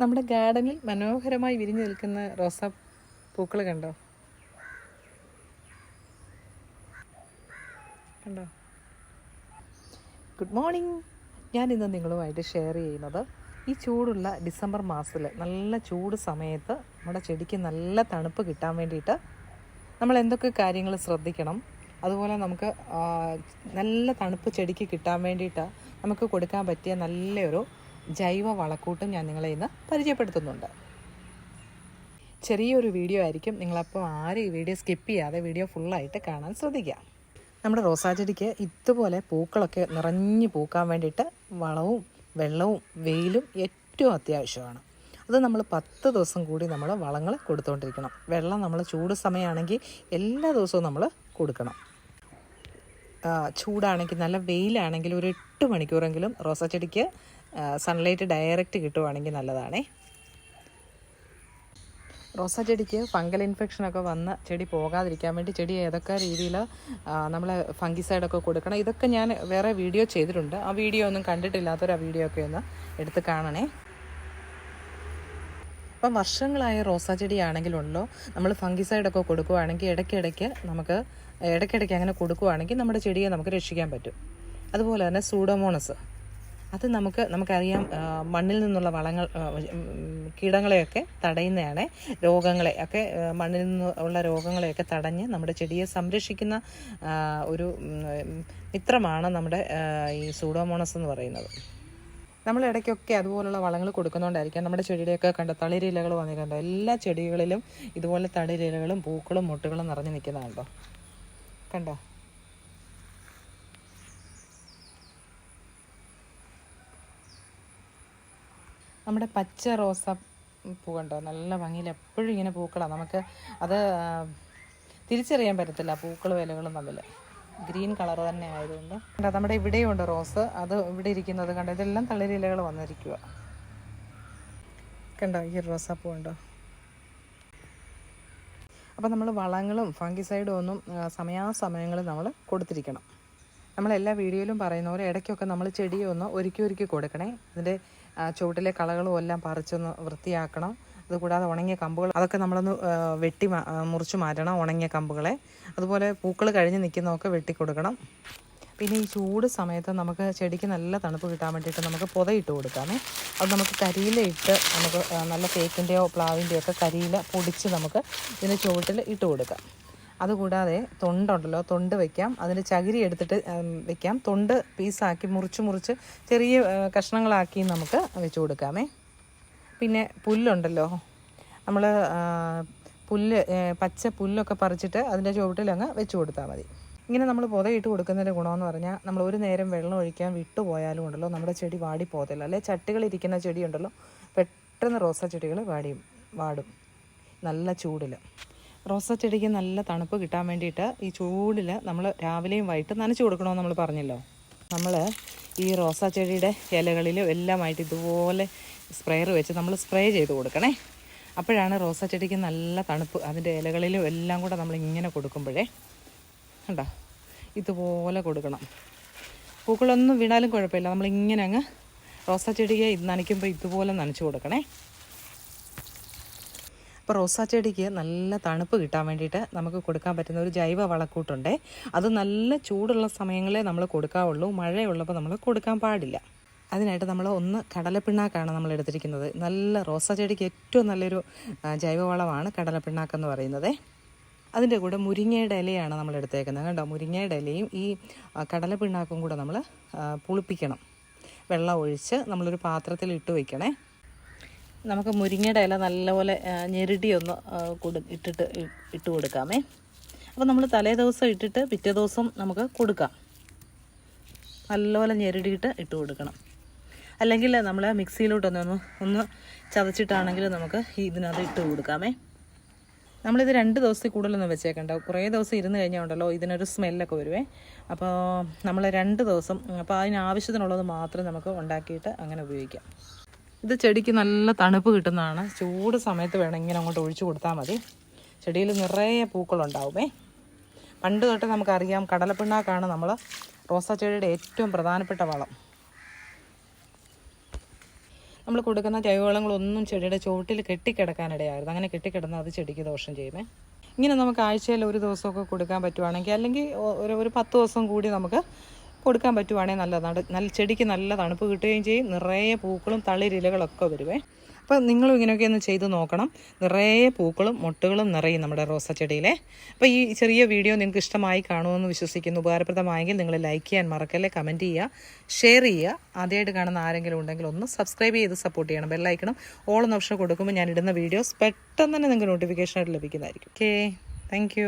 നമ്മുടെ ഗാർഡനിൽ മനോഹരമായി വിരിഞ്ഞു നിൽക്കുന്ന റോസാ പൂക്കൾ കണ്ടോ? കണ്ടോ? ഗുഡ് മോർണിംഗ് ഞാൻ ഇന്ന് നിങ്ങളുമായിട്ട് ഷെയർ ചെയ്യുന്നത് ഈ ചൂടുള്ള ഡിസംബർ മാസത്തിൽ നല്ല ചൂട് സമയത്ത് നമ്മുടെ ചെടിക്ക് നല്ല തണുപ്പ് കിട്ടാൻ വേണ്ടിയിട്ട് നമ്മൾ എന്തൊക്കെ കാര്യങ്ങൾ ശ്രദ്ധിക്കണം. അതുപോലെ നമുക്ക് നല്ല തണുപ്പ് ചെടിക്ക് കിട്ടാൻ വേണ്ടിയിട്ട് നമുക്ക് കൊടുക്കാൻ പറ്റിയ നല്ലൊരു ജൈവ വളക്കൂട്ടും ഞാൻ നിങ്ങളെ ഇന്ന് പരിചയപ്പെടുത്തുന്നുണ്ട്. ചെറിയൊരു വീഡിയോ ആയിരിക്കും. നിങ്ങളപ്പോൾ ആരും ഈ വീഡിയോ സ്കിപ്പ് ചെയ്യാതെ വീഡിയോ ഫുള്ളായിട്ട് കാണാൻ ശ്രദ്ധിക്കുക. നമ്മുടെ റോസാ ചെടിക്ക് ഇതുപോലെ പൂക്കളൊക്കെ നിറഞ്ഞു പൂക്കാൻ വേണ്ടിയിട്ട് വളവും വെള്ളവും വെയിലും ഏറ്റവും അത്യാവശ്യമാണ്. അത് നമ്മൾ പത്ത് ദിവസം കൂടി നമ്മൾ വളങ്ങൾ കൊടുത്തുകൊണ്ടിരിക്കണം വെള്ളം നമ്മൾ ചൂട് സമയമാണെങ്കിൽ എല്ലാ ദിവസവും നമ്മൾ കൊടുക്കണം. ചൂടാണെങ്കിൽ നല്ല വെയിലാണെങ്കിൽ ഒരു എട്ട് മണിക്കൂറെങ്കിലും റോസാ ചെടിക്ക് സൺലൈറ്റ് ഡയറക്റ്റ് കിട്ടുവാണെങ്കിൽ നല്ലതാണേ. റോസാ ചെടിക്ക് ഫംഗൽ ഇൻഫെക്ഷനൊക്കെ വന്ന് ചെടി പോകാതിരിക്കാൻ വേണ്ടി ചെടി ഏതൊക്കെ രീതിയിൽ നമ്മൾ ഫംഗിസൈഡൊക്കെ കൊടുക്കണം. ഇതൊക്കെ ഞാൻ വേറെ വീഡിയോ ചെയ്തിട്ടുണ്ട്. ആ വീഡിയോ ഒന്നും കണ്ടിട്ടില്ലാത്തൊരു ആ വീഡിയോ ഒക്കെ ഒന്ന് എടുത്ത് കാണണേ. അപ്പം വർഷങ്ങളായ റോസാ ചെടിയാണെങ്കിലുണ്ടല്ലോ. നമ്മൾ ഫംഗിസൈഡൊക്കെ കൊടുക്കുവാണെങ്കിൽ ഇടയ്ക്കിടയ്ക്ക് നമുക്ക് ഇടയ്ക്കിടയ്ക്ക് അങ്ങനെ കൊടുക്കുവാണെങ്കിൽ നമ്മുടെ ചെടിയെ നമുക്ക് രക്ഷിക്കാൻ പറ്റും. അതുപോലെ തന്നെ സൂഡോമോണസ്. അത് നമുക്ക് നമുക്കറിയാം മണ്ണിൽ നിന്നുള്ള വളങ്ങൾ കീടങ്ങളെയൊക്കെ തടയുന്നതാണ് രോഗങ്ങളെ ഒക്കെ മണ്ണിൽ നിന്ന് ഉള്ള രോഗങ്ങളെയൊക്കെ തടഞ്ഞ് നമ്മുടെ ചെടിയെ സംരക്ഷിക്കുന്ന ഒരു മിത്രമാണ് നമ്മുടെ ഈ സൂഡോമോണസ് എന്ന് പറയുന്നത്. നമ്മൾ ഇടയ്ക്കൊക്കെ അതുപോലുള്ള വളങ്ങൾ കൊടുക്കുന്നതുകൊണ്ടായിരിക്കാം നമ്മുടെ ചെടിയുടെയൊക്കെ കണ്ട തളിരിലകൾ വന്നിട്ടുണ്ടോ എല്ലാ ചെടികളിലും ഇതുപോലെ തളിരിലകളും പൂക്കളും മുട്ടുകളും നിറഞ്ഞു നിൽക്കുന്നതുണ്ടോ കണ്ടോ? നമ്മുടെ പച്ച റോസ പൂ കണ്ടോ? നല്ല ഭംഗിയിൽ എപ്പോഴും ഇങ്ങനെ പൂക്കളാണ് നമുക്ക് അത് തിരിച്ചറിയാൻ പറ്റത്തില്ല പൂക്കളും ഇലകളും തമ്മിൽ ഗ്രീൻ കളർ തന്നെ ആയതുകൊണ്ട്. കണ്ടോ നമ്മുടെ ഇവിടെയും ഉണ്ട് റോസ്. അത് ഇവിടെ ഇരിക്കുന്നത് കണ്ടോ ഇതെല്ലാം തളിരിലകൾ വന്നിരിക്കുക കണ്ടോ ഈ റോസാപ്പൂ ഉണ്ടോ അപ്പോൾ നമ്മൾ വളങ്ങളും ഫംഗിസൈഡും ഒന്നും സമയാസമയങ്ങളിൽ നമ്മൾ കൊടുത്തിരിക്കണം. നമ്മൾ എല്ലാ വീഡിയോയിലും പറയുന്ന പോലെ ഇടയ്ക്കൊക്കെ നമ്മൾ ചെടിയൊന്ന് ഒരുക്കി ഒരുക്കി കൊടുക്കണേ. അതിന്റെ ചുവട്ടിലെ കളകളും എല്ലാം പറിച്ചൊന്ന് വൃത്തിയാക്കണം. അതുകൂടാതെ ഉണങ്ങിയ കമ്പുകൾ അതൊക്കെ നമ്മളൊന്ന് വെട്ടി മുറിച്ച് മാറ്റണം ഉണങ്ങിയ കമ്പുകളെ. അതുപോലെ പൂക്കൾ കഴിഞ്ഞ് നിൽക്കുന്നതൊക്കെ വെട്ടി കൊടുക്കണം. പിന്നെ ഈ ചൂട് സമയത്ത് നമുക്ക് ചെടിക്ക് നല്ല തണുപ്പ് കിട്ടാൻ വേണ്ടിയിട്ട് നമുക്ക് പുതയിട്ട് കൊടുക്കാമേ. അത് നമുക്ക് കരിയില ഇട്ട് നമുക്ക് നല്ല തേക്കിന്റെയോ പ്ലാവിന്റെയോ ഒക്കെ കരിയില പൊടിച്ച് നമുക്ക് ഇതിന്റെ ചുവട്ടിൽ ഇട്ട് കൊടുക്കാം. അതുകൂടാതെ തൊണ്ടുണ്ടല്ലോ തൊണ്ട് വയ്ക്കാം അതിന്റെ ചകിരി എടുത്തിട്ട് വയ്ക്കാം തൊണ്ട് പീസാക്കി മുറിച്ച് മുറിച്ച് ചെറിയ കഷ്ണങ്ങളാക്കി നമുക്ക് വെച്ച് കൊടുക്കാമേ. പിന്നെ പുല്ലുണ്ടല്ലോ. നമ്മൾ പുല്ല് പച്ച പുല്ലൊക്കെ പറിച്ചിട്ട് അതിന്റെ ചുവട്ടിൽ അങ്ങ് വെച്ച് കൊടുത്താൽ മതി. ഇങ്ങനെ നമ്മൾ പുതയിട്ട് കൊടുക്കുന്നതിന്റെ ഗുണമെന്ന് പറഞ്ഞാൽ നമ്മൾ ഒരു നേരം വെള്ളം ഒഴിക്കാൻ വിട്ടുപോയാലും ഉണ്ടല്ലോ നമ്മുടെ ചെടി വാടി പോകത്തില്ല. അല്ലെ ചട്ടികളിരിക്കുന്ന ചെടി ഉണ്ടല്ലോ പെട്ടെന്ന് റോസാ ചെടികൾ വാടിയും വാടും. നല്ല ചൂടിൽ റോസാ ചെടിക്ക് നല്ല തണുപ്പ് കിട്ടാൻ വേണ്ടിയിട്ട് ഈ ചൂടിൽ നമ്മൾ രാവിലെയും വൈകിട്ട് നനച്ചു കൊടുക്കണമെന്ന് നമ്മൾ പറഞ്ഞല്ലോ. നമ്മൾ ഈ റോസാ ചെടിയുടെ ഇലകളിലും എല്ലാമായിട്ട് ഇതുപോലെ സ്പ്രെയർ വെച്ച് നമ്മൾ സ്പ്രേ ചെയ്ത് കൊടുക്കണേ. അപ്പോഴാണ് റോസാ ചെടിക്ക് നല്ല തണുപ്പ്. അതിന്റെ ഇലകളിലും എല്ലാം കൂടെ നമ്മൾ ഇങ്ങനെ കൊടുക്കുമ്പോഴേ കണ്ടോ? ഇതുപോലെ കൊടുക്കണം. പൂക്കളൊന്നും വീണാലും കുഴപ്പമില്ല. നമ്മൾ ഇങ്ങനെ അങ്ങ് റോസാ ചെടിയെ നനയ്ക്കുമ്പോൾ ഇതുപോലെ നനച്ചു കൊടുക്കണേ. അപ്പോൾ റോസാ ചെടിക്ക് നല്ല തണുപ്പ് കിട്ടാൻ വേണ്ടിയിട്ട് നമുക്ക് കൊടുക്കാൻ പറ്റുന്ന ഒരു ജൈവ വളക്കൂട്ടുണ്ട്. അത് നല്ല ചൂടുള്ള സമയങ്ങളെ നമ്മൾ കൊടുക്കാവുള്ളൂ. മഴയുള്ളപ്പോൾ നമ്മൾ കൊടുക്കാൻ പാടില്ല. അതിനായിട്ട് നമ്മൾ ഒന്ന് കടലപ്പിണ്ണാക്കാണ് നമ്മൾ എടുത്തിരിക്കുന്നത്. നല്ല റോസാ ചെടിക്ക് ഏറ്റവും നല്ലൊരു ജൈവവളമാണ് ജൈവവളമാണ് കടലപ്പിണ്ണാക്കെന്ന് പറയുന്നത്. അതിന്റെ കൂടെ മുരിങ്ങയുടെ ഇലയാണ് നമ്മൾ എടുത്തേക്കുന്നത്. കണ്ടോ? മുരിങ്ങയുടെ ഇലയും ഈ കടലപ്പിണ്ണാക്കും കൂടെ നമ്മൾ പുളിപ്പിക്കണം. വെള്ളം ഒഴിച്ച് നമ്മളൊരു പാത്രത്തിൽ ഇട്ട് വയ്ക്കണേ നമുക്ക് മുരിങ്ങയുടെ ഇല നല്ലപോലെ ഞെരുടിയൊന്ന് കൊടു ഇട്ടിട്ട് ഇട്ട് കൊടുക്കാമേ. അപ്പോൾ നമ്മൾ തലേ ദിവസം ഇട്ടിട്ട് പിറ്റേ ദിവസം നമുക്ക് കൊടുക്കാം. നല്ലപോലെ ഞെരടിയിട്ട് ഇട്ട് കൊടുക്കണം. അല്ലെങ്കിൽ നമ്മൾ മിക്സിയിലോട്ടൊന്ന് ഒന്ന് ചതച്ചിട്ടാണെങ്കിൽ നമുക്ക് ഇതിനകത്ത് ഇട്ട് കൊടുക്കാമേ. നമ്മളിത് രണ്ട് ദിവസത്തിൽ കൂടുതലൊന്നും വെച്ചേക്കണ്ട. കുറേ ദിവസം ഇരുന്ന് കഴിഞ്ഞാൽ ഉണ്ടല്ലോ ഇതിനൊരു സ്മെല്ലൊക്കെ വരുവേ. അപ്പോൾ നമ്മൾ രണ്ട് ദിവസം അപ്പോൾ അതിനാവശ്യത്തിനുള്ളത് മാത്രം നമുക്ക് ഉണ്ടാക്കിയിട്ട് അങ്ങനെ ഉപയോഗിക്കാം. ഇത് ചെടിക്ക് നല്ല തണുപ്പ് കിട്ടുന്നതാണ്. ചൂട് സമയത്ത് വേണം ഇങ്ങനെ അങ്ങോട്ട് ഒഴിച്ചു കൊടുത്താൽ മതി. ചെടിയിൽ നിറയെ പൂക്കളുണ്ടാവുമേ. പണ്ട് തൊട്ട് നമുക്കറിയാം കടലപ്പിണ്ണാക്കാണ് നമ്മൾ റോസാ ചെടിയുടെ ഏറ്റവും പ്രധാനപ്പെട്ട വളം. നമ്മൾ കൊടുക്കുന്ന ജൈവവളങ്ങളൊന്നും ചെടിയുടെ ചുവട്ടിൽ കെട്ടിക്കിടക്കാനിടയായിരുന്നു. അങ്ങനെ കെട്ടിക്കിടന്ന് അത് ചെടിക്ക് ദോഷം ചെയ്യുമേ. ഇങ്ങനെ നമുക്ക് ആഴ്ചയിൽ ഒരു ദിവസമൊക്കെ കൊടുക്കാൻ പറ്റുവാണെങ്കിൽ അല്ലെങ്കിൽ ഒരു ഒരു പത്ത് ദിവസം കൂടി നമുക്ക് കൊടുക്കാൻ പറ്റുവാണെങ്കിൽ നല്ലതാണ്. നല്ല ചെടിക്ക് നല്ല തണുപ്പ് കിട്ടുകയും ചെയ്യും. നിറയെ പൂക്കളും തളിരിലകളൊക്കെ വരുവേ. അപ്പോൾ നിങ്ങളും ഇങ്ങനെയൊക്കെ ഒന്ന് ചെയ്ത് നോക്കണം. നിറയെ പൂക്കളും മുട്ടുകളും നിറയും നമ്മുടെ റോസ ചെടിയിലെ അപ്പോൾ ഈ ചെറിയ വീഡിയോ നിങ്ങൾക്ക് ഇഷ്ടമായി കാണുമെന്ന് വിശ്വസിക്കുന്നു. ഉപകാരപ്രദമായെങ്കിൽ നിങ്ങൾ ലൈക്ക് ചെയ്യാൻ മറക്കല്ലേ കമന്റ് ചെയ്യുക ഷെയർ ചെയ്യുക. ആദ്യമായിട്ട് കാണുന്ന ആരെങ്കിലും ഉണ്ടെങ്കിൽ ഒന്ന് സബ്സ്ക്രൈബ് ചെയ്ത് സപ്പോർട്ട് ചെയ്യണം. ബെല്ലൈക്കണം ഓൾ എന്ന ഓപ്ഷൻ കൊടുക്കുമ്പോൾ ഞാൻ ഇടുന്ന വീഡിയോസ് പെട്ടെന്ന് തന്നെ നിങ്ങൾക്ക് നോട്ടിഫിക്കേഷനായിട്ട് ലഭിക്കുന്നതായിരിക്കും. Okay thank